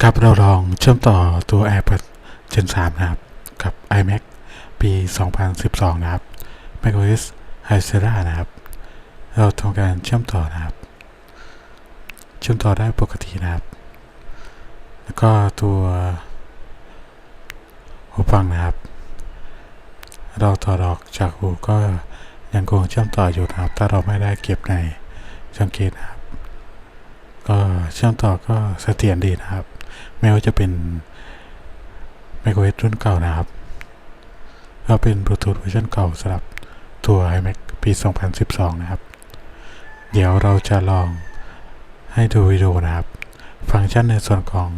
ครับเราลองเชื่อมต่อตัว AirPods Gen 3 นะครับ กับ iMac ปี 2012 นะครับ macOS High Sierra นะครับ เราทำการเชื่อมต่อนะครับ เชื่อมต่อได้ปกตินะครับ แล้วก็ตัวหูฟังนะครับ เราถอดออกจากหูก็ยังคงเชื่อมต่ออยู่นะครับ ถ้าเราไม่ได้เก็บในสังเกตนะครับ ก็เชื่อมต่อก็เสถียรดีนะครับ ไม่ว่าจะเป็น macOS รุ่นเก่านะครับก็เป็น Bluetooth เวอร์ชันเก่าสำหรับตัว iMac ปี 2012 นะครับ เดี๋ยวเราจะลองให้ดูวิดีโอนะครับ ฟังก์ชันในส่วนของ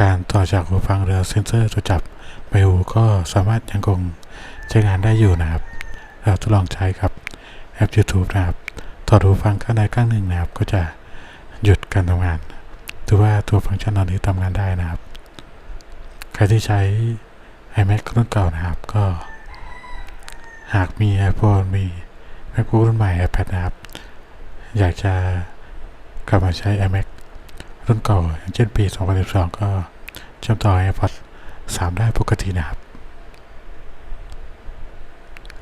การต่อจากหูฟังเรือเซนเซอร์ตัวจับใบหูก็สามารถยังคงใช้งานได้อยู่นะครับ เราทดลองใช้กับแอป YouTube นะครับถอหูฟังข้างใดข้างหนึ่งนะครับก็จะ หยุดการทำงานถือว่าตัวฟังก์ชันเหล่านี้ทำงานได้นะครับ ใครที่ใช้ iMac รุ่นเก่านะครับ ก็ หากมี iPhone มี MacBook รุ่นใหม่ iPad นะครับ อยากจะกลับมาใช้ iMac รุ่นเก่าอย่างเช่นปี 2012 ก็เชื่อมต่อ iPod 3 ได้ปกตินะครับ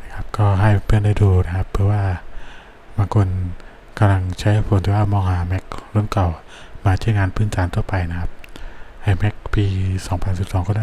นะครับ ก็ให้เพื่อนได้ดูนะครับ เพื่อว่าบางคน กำลังใช้ iPhone แต่ว่ามองหา Mac รุ่นเก่ามาใช้งานพื้นฐานทั่วไปนะครับ iMac ปี 2012 ก็ได้